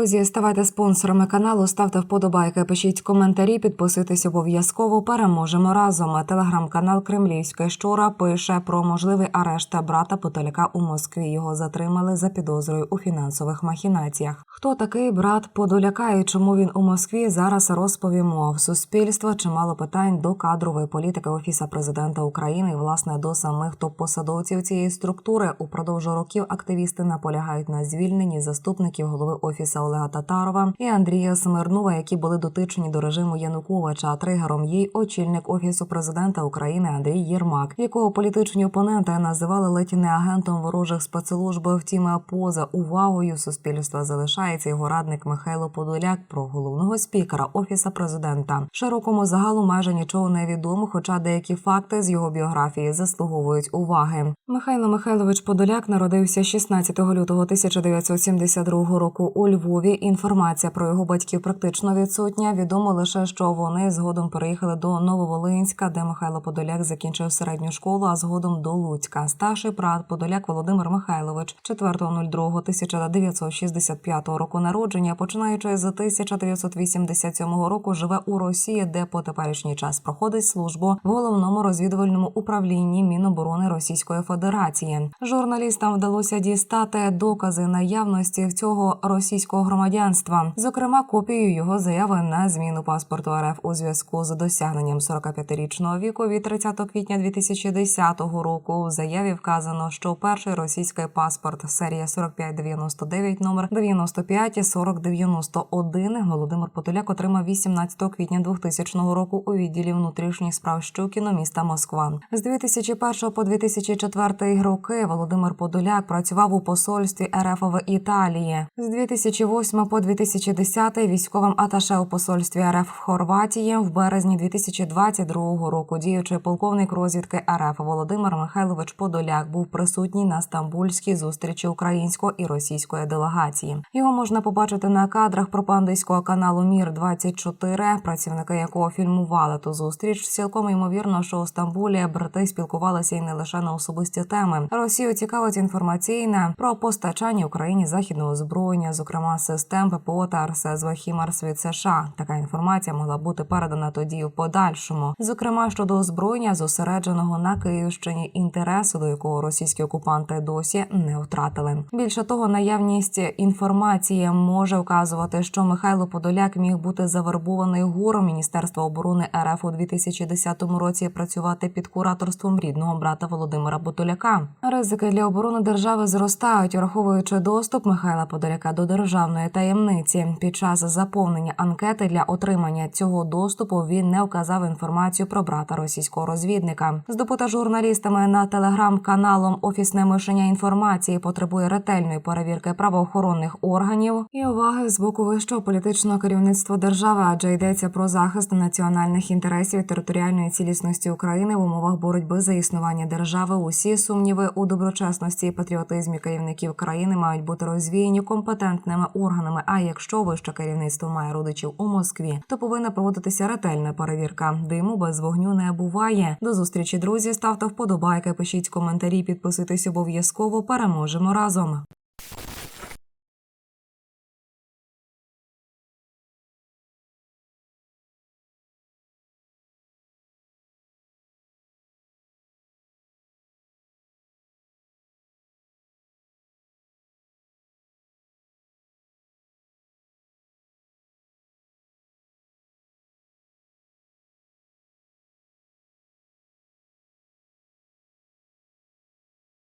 Друзі, ставайте спонсорами каналу, ставте вподобайки, пишіть коментарі, підписуйтесь обов'язково. Переможемо разом. Телеграм-канал Кремлівська щура пише про можливий арешт брата Подоляка у Москві. Його затримали за підозрою у фінансових махінаціях. Хто такий брат Подоляка і чому він у Москві? Зараз розповімо. В суспільства чимало питань до кадрової політики офіса президента України власне до самих топ-посадовців цієї структури. Упродовж років активісти наполягають на звільненні заступників голови офісу Олега Татарова і Андрія Смирнова, які були дотичні до режиму Януковича. Тригером їй очільник офісу президента України Андрій Єрмак, якого політичні опоненти називали ледь не агентом ворожих спецслужб. Втім, поза увагою суспільства залишається його радник Михайло Подоляк про головного спікера офіса президента. Широкому загалу майже нічого не відомо, хоча деякі факти з його біографії заслуговують уваги. Михайло Михайлович Подоляк народився 16 лютого 1972 року у Львові. Інформація про його батьків практично відсутня. Відомо лише, що вони згодом переїхали до Нововолинська, де Михайло Подоляк закінчив середню школу, а згодом до Луцька. Старший брат Подоляк Володимир Михайлович 4.02.1965 року народження, починаючи з 1987 року, живе у Росії, де по теперішній час проходить службу в головному розвідувальному управлінні Міноборони Російської Федерації. Журналістам вдалося дістати докази наявності в цього російського громадянства, зокрема копію його заяви на зміну паспорту РФ у зв'язку з досягненням 45-річного віку від 30 квітня 2010 року. У заяві вказано, що перший російський паспорт серія 4599 номер 954091 Володимир Потоляк отримав 18 квітня 2000 року у відділі внутрішніх справ Щукіно міста Москва. З 2001 по 2004 роки Володимир Подоляк працював у посольстві РФ в Італії. З 2008 по 2010 військовим аташе у посольстві РФ в Хорватії. В березні 2022 року діючий полковник розвідки РФ Володимир Михайлович Подоляк був присутній на стамбульській зустрічі української і російської делегації. Його можна побачити на кадрах пропагандистського каналу Мір 24 працівники якого фільмували ту зустріч. Цілком ймовірно, що у Стамбулі брати спілкувалися і не лише на особисті теми. Росію цікавить інформаційне про постачання Україні західного озброєння, зокрема систем ППО та РСЗВ «Хімарс» від США. Така інформація могла бути передана тоді в подальшому, зокрема щодо озброєння, зосередженого на Київщині, інтересу до якого російські окупанти досі не втратили. Більше того, наявність інформації може вказувати, що Михайло Подоляк міг бути завербований гуром Міністерства оборони РФ у 2010 році працювати під кураторством рідного брата Володимира Подоляка. Ризики для оборони держави зростають, враховуючи доступ Михайла Подоляка до державної таємниці. Під час заповнення анкети для отримання цього доступу він не вказав інформацію про брата російського розвідника. Здобута журналістами на телеграм-каналом Офісне мишення інформації потребує ретельної перевірки правоохоронних органів і уваги з боку вищого політичного керівництва держави, адже йдеться про захист національних інтересів і територіальної цілісності України в умовах боротьби за існування держави. Усі сумніви у доброчесності і патріотизмі керівників країни мають бути розвіяні компетентними органами. А якщо вище керівництво має родичів у Москві, то повинна проводитися ретельна перевірка. Диму без вогню не буває. До зустрічі, друзі. Ставте вподобайки, пишіть коментарі, підписуйтесь обов'язково. Переможемо разом.